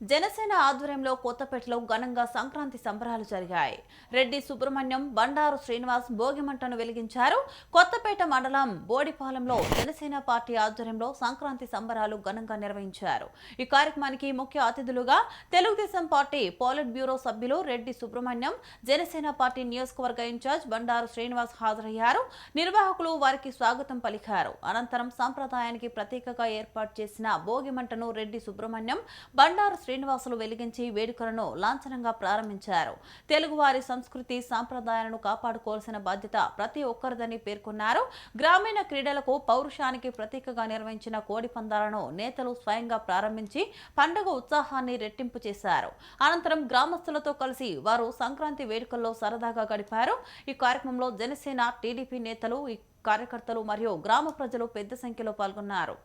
జనసేన ఆధ్వర్యంలో కొత్తపేటలో ఘనంగా సంక్రాంతి సంబరాలు జరిగాయి. రెడ్డి సుబ్రహ్మణ్యం బండారు శ్రీనివాస్ భోగిమంటను వెలిగించారు. కొత్తపేట మండలం బోడిపాలెంలో జనసేన పార్టీ ఆధ్వర్యంలో సంక్రాంతి సంబరాలు ఘనంగా నిర్వహించారు. ఈ కార్యక్రమానికి ముఖ్య అతిథులుగా తెలుగుదేశం పార్టీ పోలిట్ బ్యూరో సభ్యులు రెడ్డి సుబ్రహ్మణ్యం జనసేన పార్టీ నియోజకవర్గ ఇన్ఛార్జ్ బండారు శ్రీనివాస్ హాజరయ్యారు. నిర్వాహకులు వారికి స్వాగతం పలికారు. అనంతరం సంప్రదాయానికి ప్రత్యేకగా ఏర్పాటు చేసిన భోగిమంటను రెడ్డి సుబ్రహ్మణ్యం బండారు శ్రీనివాసులు వెలిగించి వేడుకలను లాంఛనంగా ప్రారంభించారు. తెలుగువారి సంస్కృతి సాంప్రదాయాలను కాపాడుకోవాల్సిన బాధ్యత ప్రతి ఒక్కరిదని పేర్కొన్నారు. గ్రామీణ క్రీడలకు పౌరుషానికి ప్రతీకగా నిర్వహించిన కోడి పందాలను నేతలు స్వయంగా ప్రారంభించి పండుగ ఉత్సాహాన్ని రెట్టింపు చేశారు. అనంతరం గ్రామస్తులతో కలిసి వారు సంక్రాంతి వేడుకల్లో సరదాగా గడిపారు. ఈ కార్యక్రమంలో జనసేన టీడీపీ నేతలు ఈ కార్యకర్తలు మరియు గ్రామ ప్రజలు పెద్ద సంఖ్యలో పాల్గొన్నారు.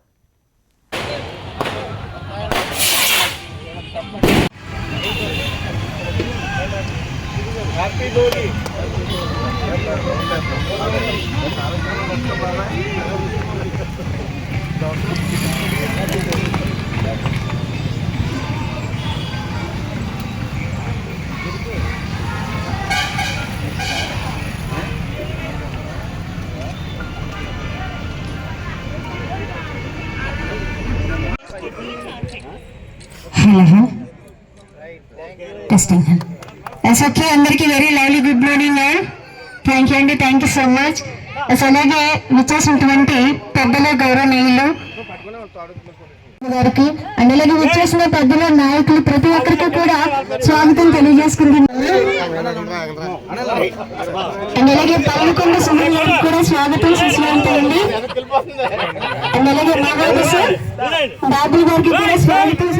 हैप्पी दोली Hello. Testing him. సత్య అందరికీ very lovely good morning and thank you అండి థ్యాంక్ యూ సో మచ్ అలాగే విచ్చేసినటువంటి పెద్దల గౌరవనీయులు. గారికి అండ్ అలాగే విచ్చేసిన పెద్దల నాయకులు ప్రతి ఒక్కరికి కూడా స్వాగతం తెలియజేసుకుంటున్నాను. అండ్ అలాగే పాల్గొన్న సుమన్ గారికి కూడా స్వాగతం సుస్వాగతం అండి అండ్ అలాగే మా సార్ బాబు గారికి కూడా స్వాగతం